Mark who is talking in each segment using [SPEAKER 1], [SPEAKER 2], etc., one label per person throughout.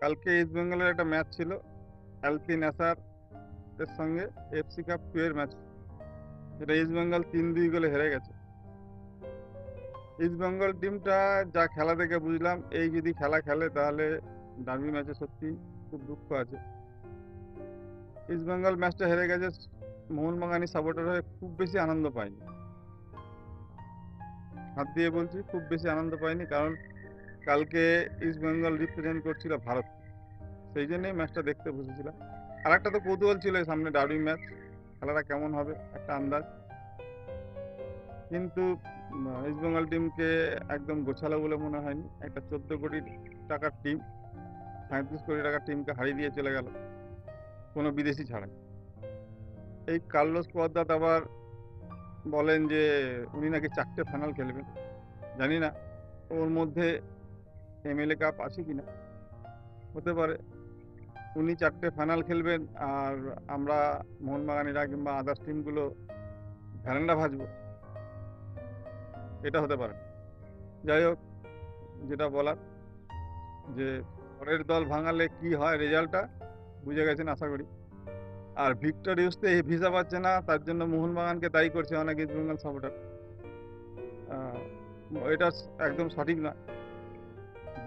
[SPEAKER 1] কালকে ইস্ট বেঙ্গলের একটা ম্যাচ ছিল এলপি নেসার এর সঙ্গে এফসি কাপ টু এর ম্যাচ এটা ইস্ট বেঙ্গল তিন দুই গোলে হেরে গেছে। ইস্ট বেঙ্গল টিমটা যা খেলা দেখে বুঝলাম, এই যদি খেলা খেলে তাহলে ডার্বি ম্যাচে সত্যি খুব দুঃখ আছে। ইস্ট বেঙ্গল ম্যাচটা হেরে গেছে মোহনবাগানি সাপোর্টার হয়ে খুব বেশি আনন্দ পাইনি হাত দিয়ে বলছি, খুব বেশি আনন্দ পাইনি কারণ কালকে ইস্ট বেঙ্গল রিপ্রেজেন্ট করছিল ভারত। সেই জন্যই ম্যাচটা দেখতে বসেছিলাম। আর একটা তো কৌতূহল ছিল সামনে ডার্বি ম্যাচ খেলাটা কেমন হবে, একটা আন্দাজ। কিন্তু ইস্ট বেঙ্গল টিমকে একদম গোছালো বলে মনে হয়নি। একটা চোদ্দ কোটি টাকার টিম সাঁত্রিশ কোটি টাকার টিমকে হারিয়ে দিয়ে চলে গেল। কোনো বিদেশি ছাড়াই এই কার্লোস পদ্মাত আবার বলেন যে, উনি নাকি চারটে ফাইনাল খেলবেন। জানি না। ওর মধ্যে এমএলএ কাপ আছে কি না হতে পারে। উনি চারটে ফাইনাল খেলবেন আর আমরা মোহনবাগানিরা কিংবা আদার্স টিমগুলো ভ্যারেন্ডা ভাজবো। এটা হতে পারে। যাই হোক, যেটা বলার যে পরের দল ভাঙালে কি হয় রেজাল্টটা বুঝে গেছেন আশা করি। আর ভিক্টর ইউসতে এই ভিসা পাচ্ছে না, তার জন্য মোহনবাগানকে দায়ী করছে অনেক ইস্ট বেঙ্গল সাপোর্টার এটা একদম সঠিক না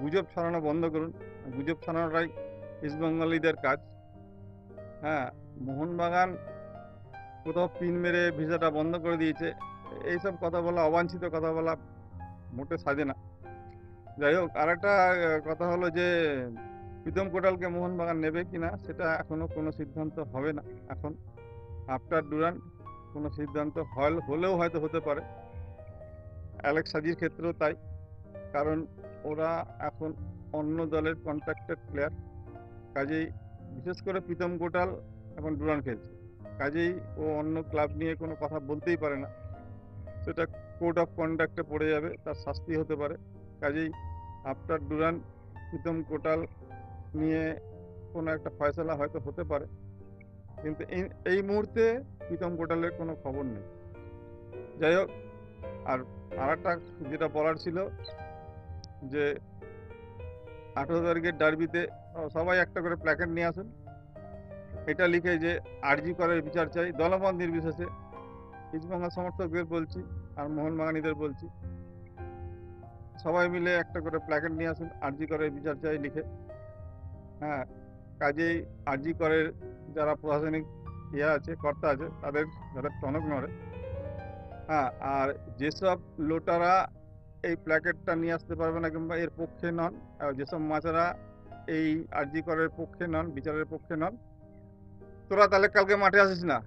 [SPEAKER 1] গুজব ছড়ানো বন্ধ করুন। গুজব ছড়ানোটাই ইস্ট বেঙ্গলিদের কাজ। হ্যাঁ মোহনবাগান কোথাও পিন মেরে ভিসাটা বন্ধ করে দিয়েছে। এইসব কথা বলা, অবাঞ্ছিত কথা বলা মোটে সাজে না। যাই হোক আর একটা কথা হলো যে, প্রীতম কোটালকে মোহনবাগান নেবে কি না সেটা এখনও কোনো সিদ্ধান্ত হবে না এখন। আফটার ডুরান কোনো সিদ্ধান্ত হল, হলেও হয়তো হতে পারে। অ্যালেক্স সাজির ক্ষেত্রেও তাই। কারণ ওরা এখন অন্য দলের কন্ট্রাক্টেড প্লেয়ার কাজেই বিশেষ করে প্রীতম কোটাল এখন ডুরান খেলছে। কাজেই ও অন্য ক্লাব নিয়ে কোনো কথা বলতেই পারে না। সেটা কোড অফ কন্ডাক্টে পড়ে যাবে, তার শাস্তি হতে পারে। কাজেই আফটার ডুরান, প্রীতম কোটাল নিয়ে কোনো একটা ফয়সলা হয়তো হতে পারে। কিন্তু এই এই মুহূর্তে প্রীতম কোটালের কোনো খবর নেই। যাই হোক, আর আর একটা যেটা বলার ছিল যে আঠেরো তারিখের ডার্বিতে সবাই একটা করে প্ল্যাকেট নিয়ে আসুন। এটা লিখে যে আরজি করার বিচার চাই দলমত নির্বিশেষে। ইস্টবেঙ্গল সমর্থকদের বলছি আর মোহন মোহনবাগানীদের বলছি। সবাই মিলে একটা করে প্ল্যাকেট নিয়ে আসুন, আরজি করার বিচার চাই লিখে। হ্যাঁ কাজেই আরজি করের যারা প্রশাসনিক ইয়ে আছে, কর্তা আছে, তাদের যাদের টনক নড়ে। হ্যাঁ আর যেসব লোটারা এই প্ল্যাকেটটা নিয়ে আসতে পারবে না কিংবা এর পক্ষে নন। যেসব মাছেরা এই আর্জি করার পক্ষে নন, বিচারের পক্ষে নন, তোরা তাহলে কালকে মাঠে আসিস না।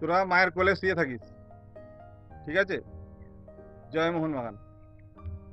[SPEAKER 1] তোরা মায়ের কোলে শুয়ে থাকিস। ঠিক আছে? জয় মোহনবাগান।